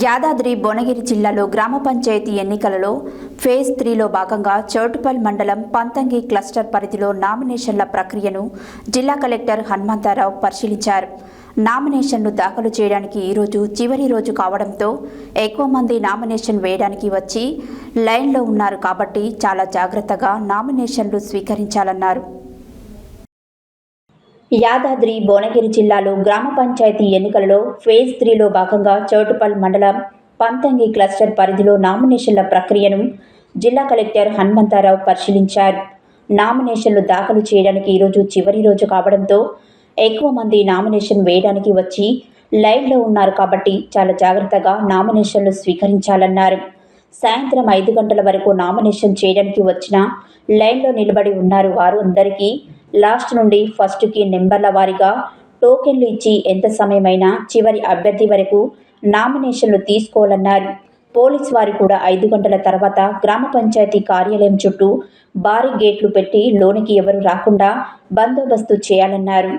యాదాద్రి భువనగిరి జిల్లాలో గ్రామ పంచాయతీ ఎన్నికలలో ఫేజ్ త్రీలో భాగంగా చౌటుపల్ మండలం పంతంగి క్లస్టర్ పరిధిలో నామినేషన్ల ప్రక్రియను జిల్లా కలెక్టర్ హనుమంతారావు పరిశీలించారు. నామినేషన్లు దాఖలు చేయడానికి ఈరోజు చివరి రోజు కావడంతో ఎక్కువ మంది నామినేషన్ వేయడానికి వచ్చి లైన్లో ఉన్నారు కాబట్టి చాలా జాగ్రత్తగా నామినేషన్లు స్వీకరించాలన్నారు. యాదాద్రి భువనగిరి జిల్లాలో గ్రామ పంచాయతీ ఎన్నికలలో ఫేజ్ త్రీలో భాగంగా చౌటుపల్ మండలం పంతంగి క్లస్టర్ పరిధిలో నామినేషన్ల ప్రక్రియను జిల్లా కలెక్టర్ హనుమంతారావు పరిశీలించారు. నామినేషన్లు దాఖలు చేయడానికి ఈరోజు చివరి రోజు కావడంతో ఎక్కువ మంది నామినేషన్ వేయడానికి వచ్చి లైన్లో ఉన్నారు కాబట్టి చాలా జాగ్రత్తగా నామినేషన్లు స్వీకరించాలన్నారు. సాయంత్రం ఐదు గంటల వరకు నామినేషన్ చేయడానికి వచ్చిన లైన్లో నిలబడి ఉన్నారు వారు అందరికీ లాస్ట్ నుండి ఫస్ట్కి నెంబర్ల వారీగా టోకెన్లు ఇచ్చి ఎంత సమయమైనా చివరి అభ్యర్థి వరకు నామినేషన్లు తీసుకోవాలన్నారు. పోలీస్ వారు కూడా ఐదు గంటల తర్వాత గ్రామ పంచాయతీ కార్యాలయం చుట్టూ భారీ గేట్లు పెట్టి లోనికి ఎవరు రాకుండా బందోబస్తు చేయాలన్నారు.